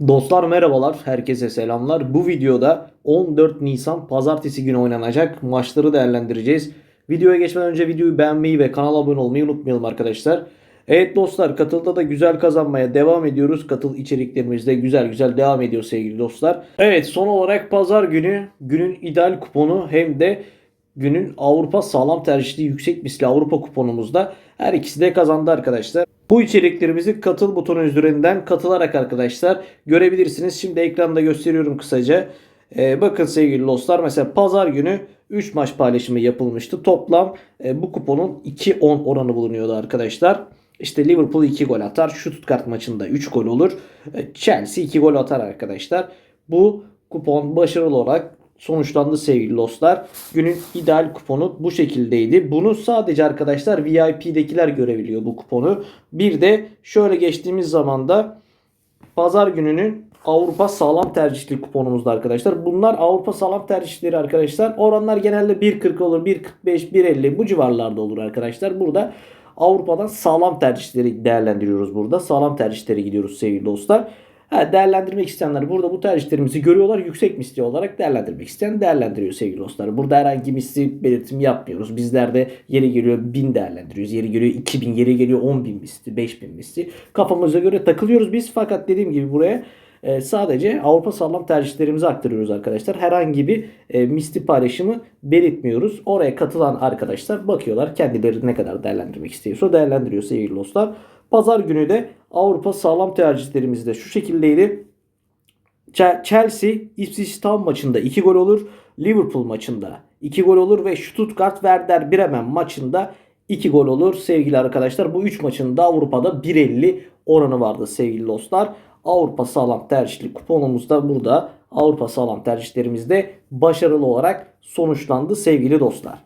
Dostlar merhabalar, herkese selamlar. Bu videoda 14 Nisan pazartesi günü oynanacak maçları değerlendireceğiz. Videoya geçmeden önce videoyu beğenmeyi ve kanala abone olmayı unutmayalım arkadaşlar. Evet dostlar katılda da güzel kazanmaya devam ediyoruz. Katıl içeriklerimiz de güzel güzel devam ediyor sevgili dostlar. Evet son olarak pazar günü günün ideal kuponu hem de günün Avrupa sağlam tercihli yüksek misli Avrupa kuponumuzda her ikisi de kazandı arkadaşlar. Bu içeriklerimizi katıl butonu üzerinden katılarak arkadaşlar görebilirsiniz. Şimdi ekranda gösteriyorum kısaca. Ee, bakın sevgili dostlar mesela pazar günü 3 maç paylaşımı yapılmıştı. Toplam e, bu kuponun 2-10 oranı bulunuyordu arkadaşlar. İşte Liverpool 2 gol atar. Stuttgart maçında 3 gol olur. E, Chelsea 2 gol atar arkadaşlar. Bu kupon başarılı olarak sonuçlandı sevgili dostlar. Günün ideal kuponu bu şekildeydi. Bunu sadece arkadaşlar VIP'dekiler görebiliyor bu kuponu. Bir de şöyle geçtiğimiz zaman da pazar gününün Avrupa sağlam tercihli kuponumuzda arkadaşlar. Bunlar Avrupa sağlam tercihleri arkadaşlar. Oranlar genelde 1.40 olur, 1.45, 1.50 bu civarlarda olur arkadaşlar. Burada Avrupa'dan sağlam tercihleri değerlendiriyoruz burada. Sağlam tercihlere gidiyoruz sevgili dostlar. Ha, değerlendirmek isteyenler burada bu tercihlerimizi görüyorlar. Yüksek misli olarak değerlendirmek isteyen değerlendiriyor sevgili dostlar. Burada herhangi misli belirtimi yapmıyoruz. Bizler de yeri geliyor 1000 değerlendiriyoruz. Yeri geliyor 2000, yeri geliyor 10.000 misli, 5000 misli. Kafamıza göre takılıyoruz biz. Fakat dediğim gibi buraya e, sadece Avrupa sağlam tercihlerimizi aktarıyoruz arkadaşlar. Herhangi bir e, misli paylaşımı belirtmiyoruz. Oraya katılan arkadaşlar bakıyorlar kendileri ne kadar değerlendirmek istiyorsa değerlendiriyor sevgili dostlar. Pazar günü de Avrupa sağlam tercihlerimiz de şu şekildeydi. Chelsea Ipswich Town maçında 2 gol olur. Liverpool maçında 2 gol olur ve Stuttgart Werder Bremen maçında 2 gol olur sevgili arkadaşlar. Bu 3 maçın da Avrupa'da 1.50 oranı vardı sevgili dostlar. Avrupa sağlam tercihli kuponumuz da burada. Avrupa sağlam tercihlerimizde başarılı olarak sonuçlandı sevgili dostlar.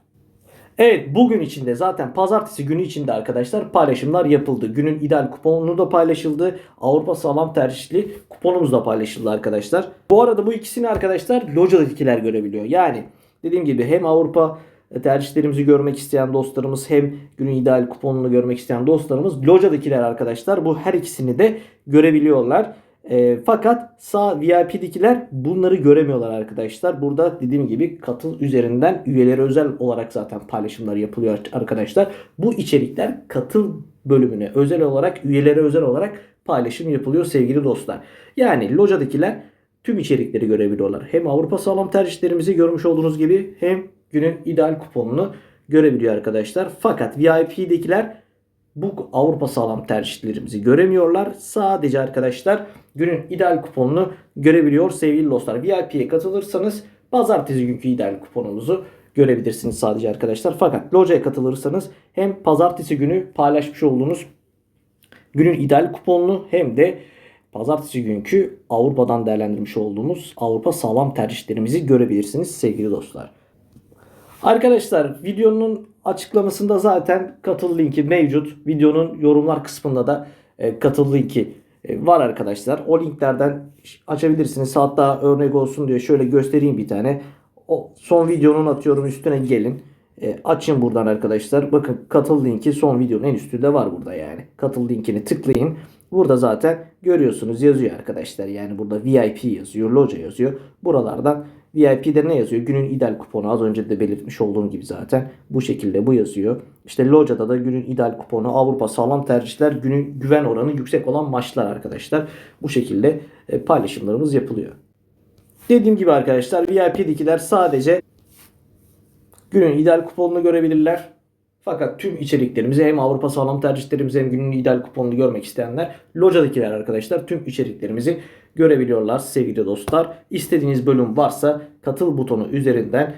Evet bugün içinde zaten pazartesi günü içinde arkadaşlar paylaşımlar yapıldı. Günün ideal kuponu da paylaşıldı. Avrupa sağlam tercihli kuponumuz da paylaşıldı arkadaşlar. Bu arada bu ikisini arkadaşlar locadakiler görebiliyor. Yani dediğim gibi hem Avrupa tercihlerimizi görmek isteyen dostlarımız hem günün ideal kuponunu görmek isteyen dostlarımız locadakiler arkadaşlar bu her ikisini de görebiliyorlar. E, fakat sağ VIP'dekiler bunları göremiyorlar arkadaşlar. Burada dediğim gibi katıl üzerinden üyelere özel olarak zaten paylaşımlar yapılıyor arkadaşlar. Bu içerikler katıl bölümüne özel olarak üyelere özel olarak paylaşım yapılıyor sevgili dostlar. Yani locadakiler tüm içerikleri görebiliyorlar. Hem Avrupa sağlam tercihlerimizi görmüş olduğunuz gibi hem günün ideal kuponunu görebiliyor arkadaşlar. Fakat VIP'dekiler bu Avrupa sağlam tercihlerimizi göremiyorlar. Sadece arkadaşlar günün ideal kuponunu görebiliyor sevgili dostlar. VIP'ye katılırsanız pazartesi günkü ideal kuponumuzu görebilirsiniz sadece arkadaşlar. Fakat locaya katılırsanız hem pazartesi günü paylaşmış olduğunuz günün ideal kuponunu hem de pazartesi günkü Avrupa'dan değerlendirmiş olduğumuz Avrupa sağlam tercihlerimizi görebilirsiniz sevgili dostlar. Arkadaşlar videonun açıklamasında zaten katıl linki mevcut. Videonun yorumlar kısmında da e, katıl linki e, var arkadaşlar. O linklerden açabilirsiniz. Hatta örnek olsun diye şöyle göstereyim bir tane. O son videonun atıyorum üstüne gelin. E, açın buradan arkadaşlar. Bakın katıl linki son videonun en üstünde var burada yani. Katıl linkini tıklayın. Burada zaten görüyorsunuz yazıyor arkadaşlar. Yani burada VIP yazıyor, loca yazıyor. Buralardan VIP'de ne yazıyor? Günün ideal kuponu az önce de belirtmiş olduğum gibi zaten bu şekilde bu yazıyor. İşte Loca'da da günün ideal kuponu Avrupa sağlam tercihler günün güven oranı yüksek olan maçlar arkadaşlar. Bu şekilde e, paylaşımlarımız yapılıyor. Dediğim gibi arkadaşlar VIP'dekiler sadece günün ideal kuponunu görebilirler. Fakat tüm içeriklerimizi hem Avrupa sağlam tercihlerimizi hem günün ideal kuponunu görmek isteyenler locadakiler arkadaşlar tüm içeriklerimizi görebiliyorlar sevgili dostlar. İstediğiniz bölüm varsa katıl butonu üzerinden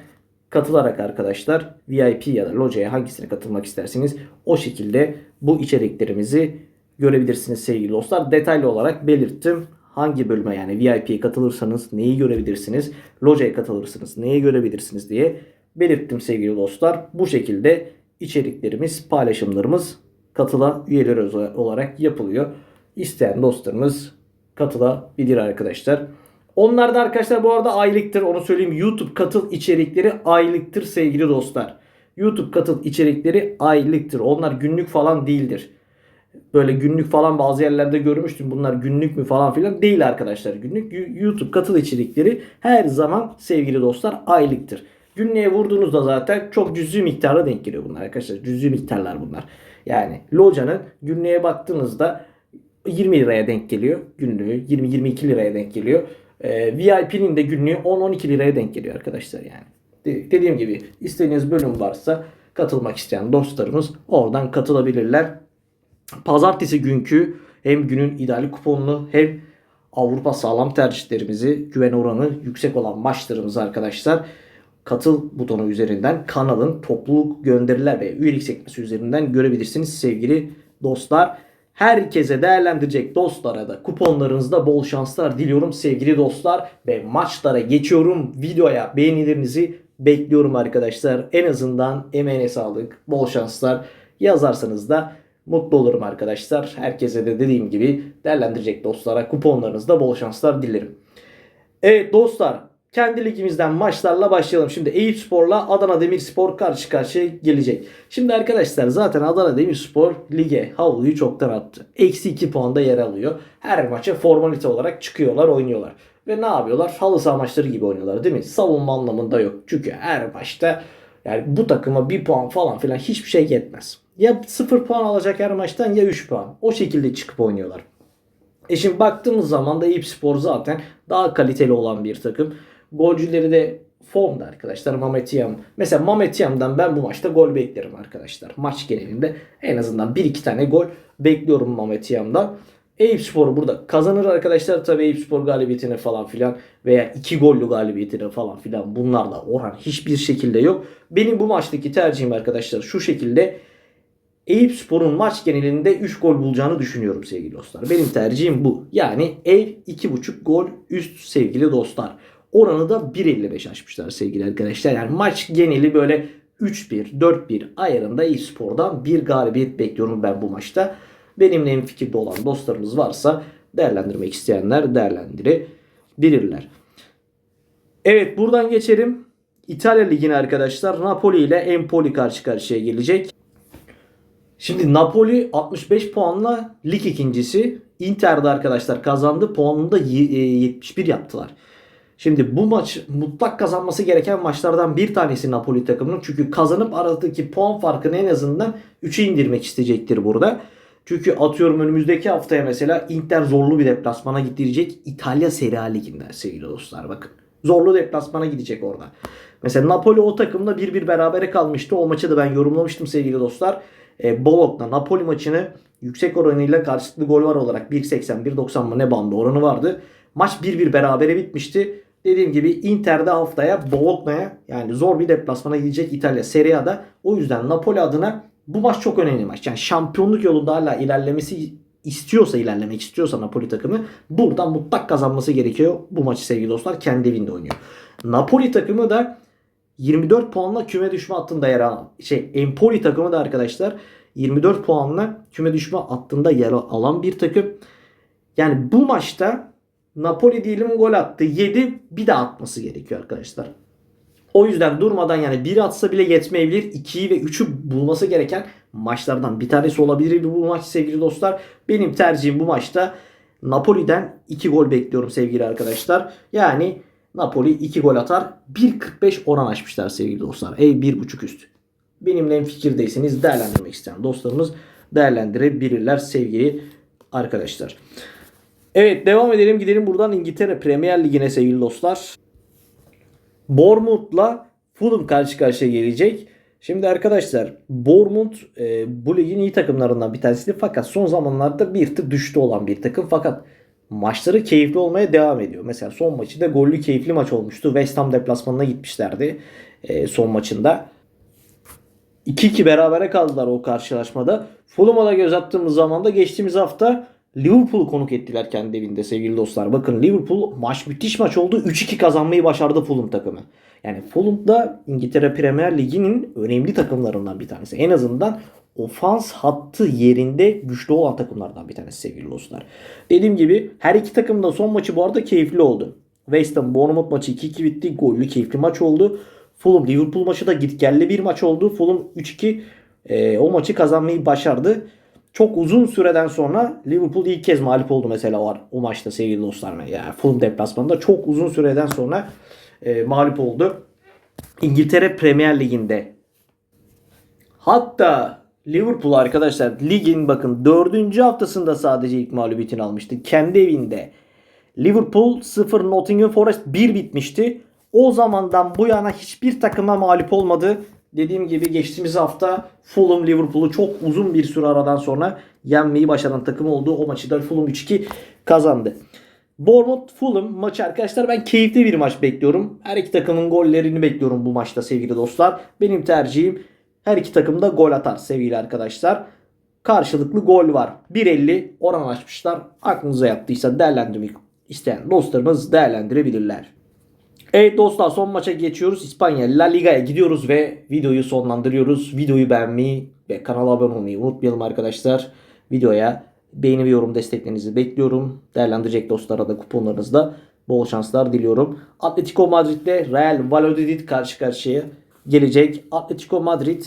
katılarak arkadaşlar VIP ya da locaya hangisine katılmak isterseniz o şekilde bu içeriklerimizi görebilirsiniz sevgili dostlar. Detaylı olarak belirttim. Hangi bölüme yani VIP'ye katılırsanız neyi görebilirsiniz, locaya katılırsınız neyi görebilirsiniz diye belirttim sevgili dostlar. Bu şekilde içeriklerimiz, paylaşımlarımız katıla üyeler olarak yapılıyor. İsteyen dostlarımız katılabilir arkadaşlar. Onlar da arkadaşlar bu arada aylıktır. Onu söyleyeyim. YouTube katıl içerikleri aylıktır sevgili dostlar. YouTube katıl içerikleri aylıktır. Onlar günlük falan değildir. böyle günlük falan bazı yerlerde görmüştüm. Bunlar günlük mü falan filan değil arkadaşlar. Günlük You- YouTube katıl içerikleri her zaman sevgili dostlar aylıktır. Günlüğe vurduğunuzda zaten çok cüzi miktara denk geliyor bunlar arkadaşlar. Cüzi miktarlar bunlar. Yani Loca'nın günlüğe baktığınızda 20 liraya denk geliyor günlüğü. 20-22 liraya denk geliyor. Ee, VIP'nin de günlüğü 10-12 liraya denk geliyor arkadaşlar yani. De- dediğim gibi istediğiniz bölüm varsa katılmak isteyen dostlarımız oradan katılabilirler. Pazartesi günkü hem günün ideal kuponunu hem Avrupa sağlam tercihlerimizi güven oranı yüksek olan maçlarımızı arkadaşlar katıl butonu üzerinden kanalın topluluk gönderiler ve üyelik sekmesi üzerinden görebilirsiniz sevgili dostlar. Herkese değerlendirecek dostlara da kuponlarınızda bol şanslar diliyorum sevgili dostlar ve maçlara geçiyorum. Videoya beğenilerinizi bekliyorum arkadaşlar. En azından emeğine sağlık, bol şanslar yazarsanız da mutlu olurum arkadaşlar. Herkese de dediğim gibi değerlendirecek dostlara kuponlarınızda bol şanslar dilerim. Evet dostlar kendi ligimizden maçlarla başlayalım. Şimdi Eyüp Spor'la Adana Demirspor karşı karşıya gelecek. Şimdi arkadaşlar zaten Adana Demirspor lige havluyu çoktan attı. Eksi 2 puanda yer alıyor. Her maça formalite olarak çıkıyorlar oynuyorlar. Ve ne yapıyorlar? Halı saha maçları gibi oynuyorlar değil mi? Savunma anlamında yok. Çünkü her maçta yani bu takıma bir puan falan filan hiçbir şey yetmez. Ya 0 puan alacak her maçtan ya 3 puan. O şekilde çıkıp oynuyorlar. E şimdi baktığımız zaman da Eyüp Spor zaten daha kaliteli olan bir takım. Golcüleri de formda arkadaşlar. Mamet Yam. Mesela Mamet Yam'dan ben bu maçta gol beklerim arkadaşlar. Maç genelinde en azından 1-2 tane gol bekliyorum Mamet Yam'dan. Eyüp Spor burada kazanır arkadaşlar. Tabii Eyüp Spor galibiyetine falan filan veya 2 gollü galibiyetine falan filan bunlarla oran hiçbir şekilde yok. Benim bu maçtaki tercihim arkadaşlar şu şekilde. Eyüp Spor'un maç genelinde 3 gol bulacağını düşünüyorum sevgili dostlar. Benim tercihim bu. Yani ev 2.5 gol üst sevgili dostlar. Oranı da 1.55 açmışlar sevgili arkadaşlar. Yani maç geneli böyle 3-1, 4-1 ayarında Eyüp Spor'dan bir galibiyet bekliyorum ben bu maçta. Benimle en fikirde olan dostlarımız varsa değerlendirmek isteyenler değerlendirebilirler. Evet buradan geçelim. İtalya Ligi'ne arkadaşlar Napoli ile Empoli karşı karşıya gelecek. Şimdi Napoli 65 puanla lig ikincisi. Inter'de arkadaşlar kazandı. Puanını da y- e, 71 yaptılar. Şimdi bu maç mutlak kazanması gereken maçlardan bir tanesi Napoli takımının. Çünkü kazanıp aradaki puan farkını en azından 3'e indirmek isteyecektir burada. Çünkü atıyorum önümüzdeki haftaya mesela Inter zorlu bir deplasmana gidecek İtalya Serie A Ligi'nden sevgili dostlar bakın. Zorlu deplasmana gidecek orada. Mesela Napoli o takımla 1-1 berabere kalmıştı. O maçı da ben yorumlamıştım sevgili dostlar. E, Bologna Napoli maçını yüksek oranıyla karşılıklı gol var olarak 1.80 1.90 mı ne bandı oranı vardı. Maç 1-1 berabere bitmişti. Dediğim gibi Inter'de haftaya Bologna'ya yani zor bir deplasmana gidecek İtalya Serie A'da. O yüzden Napoli adına bu maç çok önemli maç. Yani şampiyonluk yolunda hala ilerlemesi istiyorsa ilerlemek istiyorsa Napoli takımı buradan mutlak kazanması gerekiyor. Bu maçı sevgili dostlar kendi evinde oynuyor. Napoli takımı da 24 puanla küme düşme hattında yer alan şey Empoli takımı da arkadaşlar 24 puanla küme düşme hattında yer alan bir takım. Yani bu maçta Napoli diyelim gol attı. 7 bir daha atması gerekiyor arkadaşlar. O yüzden durmadan yani bir atsa bile yetmeyebilir. 2'yi ve 3'ü bulması gereken maçlardan bir tanesi olabilir bu maç sevgili dostlar. Benim tercihim bu maçta Napoli'den 2 gol bekliyorum sevgili arkadaşlar. Yani Napoli 2 gol atar. 1.45 oran açmışlar sevgili dostlar. Ev 1.5 üst. Benimle en fikirdeyseniz değerlendirmek isteyen dostlarımız değerlendirebilirler sevgili arkadaşlar. Evet devam edelim gidelim buradan İngiltere Premier Ligi'ne sevgili dostlar. Bournemouth'la Fulham karşı karşıya gelecek. Şimdi arkadaşlar Bournemouth e, bu ligin iyi takımlarından bir tanesi fakat son zamanlarda bir tık düştü olan bir takım fakat maçları keyifli olmaya devam ediyor. Mesela son maçı da gollü keyifli maç olmuştu. West Ham deplasmanına gitmişlerdi e, son maçında. 2-2 berabere kaldılar o karşılaşmada. Fulham'a da göz attığımız zaman da geçtiğimiz hafta Liverpool'u konuk ettiler kendi evinde sevgili dostlar. Bakın Liverpool maç müthiş maç oldu. 3-2 kazanmayı başardı Fulham takımı. Yani Fulham da İngiltere Premier Ligi'nin önemli takımlarından bir tanesi. En azından ofans hattı yerinde güçlü olan takımlardan bir tanesi sevgili dostlar. Dediğim gibi her iki takım da son maçı bu arada keyifli oldu. West Ham Bournemouth maçı 2-2 bitti. Gollü keyifli maç oldu. Fulham Liverpool maçı da gitgelli bir maç oldu. Fulham 3-2 e, o maçı kazanmayı başardı. Çok uzun süreden sonra Liverpool ilk kez mağlup oldu mesela o, o maçta sevgili dostlar. Yani Fulham deplasmanında çok uzun süreden sonra e, mağlup oldu. İngiltere Premier Ligi'nde. Hatta Liverpool arkadaşlar ligin bakın dördüncü haftasında sadece ilk mağlubiyetini almıştı. Kendi evinde. Liverpool 0 Nottingham Forest 1 bitmişti. O zamandan bu yana hiçbir takıma mağlup olmadı. Dediğim gibi geçtiğimiz hafta Fulham Liverpool'u çok uzun bir süre aradan sonra yenmeyi başaran takım oldu. O maçı da Fulham 3-2 kazandı. Bournemouth Fulham maçı arkadaşlar ben keyifli bir maç bekliyorum. Her iki takımın gollerini bekliyorum bu maçta sevgili dostlar. Benim tercihim her iki takım da gol atar sevgili arkadaşlar. Karşılıklı gol var. 1.50 oran açmışlar. Aklınıza yattıysa değerlendirmek isteyen dostlarımız değerlendirebilirler. Evet dostlar son maça geçiyoruz. İspanya La Liga'ya gidiyoruz ve videoyu sonlandırıyoruz. Videoyu beğenmeyi ve kanala abone olmayı unutmayalım arkadaşlar. Videoya beğeni ve yorum desteklerinizi bekliyorum. Değerlendirecek dostlara da kuponlarınızda bol şanslar diliyorum. Atletico Madrid ile Real Valladolid karşı karşıya gelecek. Atletico Madrid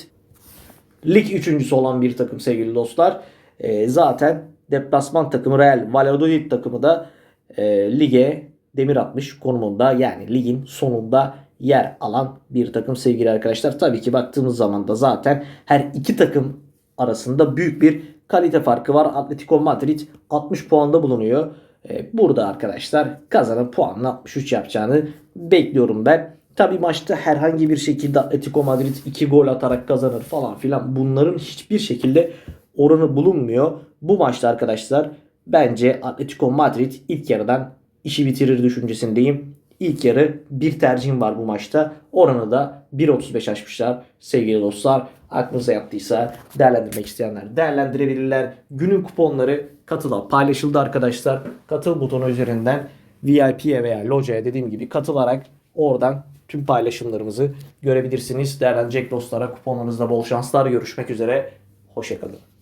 lig üçüncüsü olan bir takım sevgili dostlar. Ee, zaten deplasman takımı Real Valladolid takımı da e, lige demir atmış konumunda yani ligin sonunda yer alan bir takım sevgili arkadaşlar. Tabii ki baktığımız zaman da zaten her iki takım arasında büyük bir kalite farkı var. Atletico Madrid 60 puanda bulunuyor. Ee, Burada arkadaşlar kazanıp puanla 63 yapacağını bekliyorum ben. Tabii maçta herhangi bir şekilde Atletico Madrid 2 gol atarak kazanır falan filan bunların hiçbir şekilde oranı bulunmuyor. Bu maçta arkadaşlar bence Atletico Madrid ilk yarıdan işi bitirir düşüncesindeyim. İlk yarı bir tercihim var bu maçta. Oranı da 1.35 açmışlar sevgili dostlar. Aklınıza yattıysa değerlendirmek isteyenler değerlendirebilirler. Günün kuponları katıla paylaşıldı arkadaşlar. Katıl butonu üzerinden VIP'ye veya locaya dediğim gibi katılarak oradan tüm paylaşımlarımızı görebilirsiniz. Değerlendirecek dostlara kuponlarınızda bol şanslar. Görüşmek üzere. Hoşçakalın.